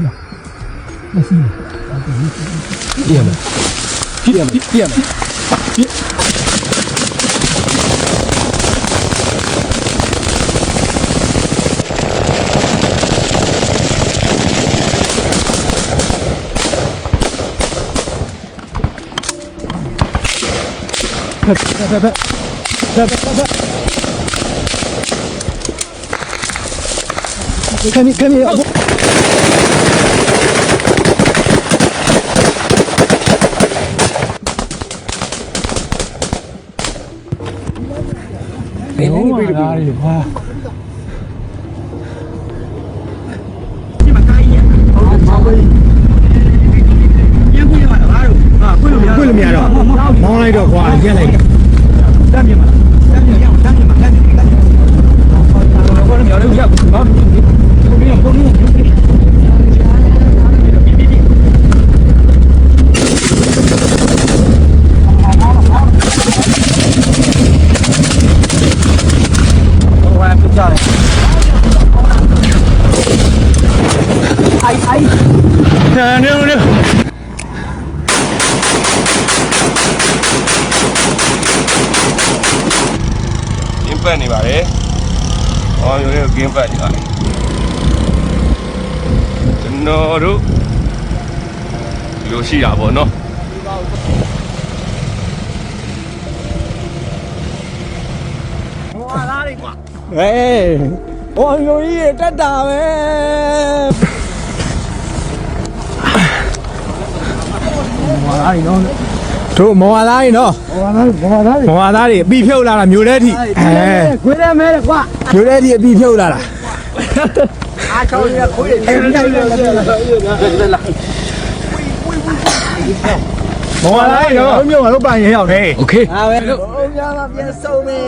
ပြရမယ်ပြရမယ်ပြရမယ်ပြဖက်ဖက်ဖက်ဖက်ဖက်ဖက်ဖက်ခဏခဏအဘ နေနေပြီပြီဟာခွင့်လို့မရတော့မောင်းလိုက်တော့ကွာရက်လိုက်တမ်းမြင်ပါတမ်းမြင်ရအောင်တမ်းမြင်ပါတမ်းမြင်တမ်းမြင်ဘာလို့မရတော့ရဘူးနော်ကိုရကိုရဟိုကပြကြတယ်အိုင်အိုင် နေနေကင်းပတ်နေပါတယ်။အော်ရိုးရိုးကင်းပတ်နေပါတယ်။ကျွန်တော်တို့ဒီလိုရှိတာပေါ့နော်ဟေးဟောရိုကြီးတက်တာပဲ မော်လာရီနော်တို့မော်လာရီနော်မော်လာရီမော်လာရီမော်လာရီအပီဖြုတ်လာတာမျိုးတဲ့ထိအဲခွေးတယ်မဲတယ်ကွာမျိုးတဲ့ထိအပီဖြုတ်လာတာအားချောင်းရခွေးတယ်အဲ့ဒါလည်းမော်လာရီနော်မြို့မှာတော့ပိုင်ရရောက်နေ โอเค အားပဲတို့အုံးများမှာပြန်စုံမယ်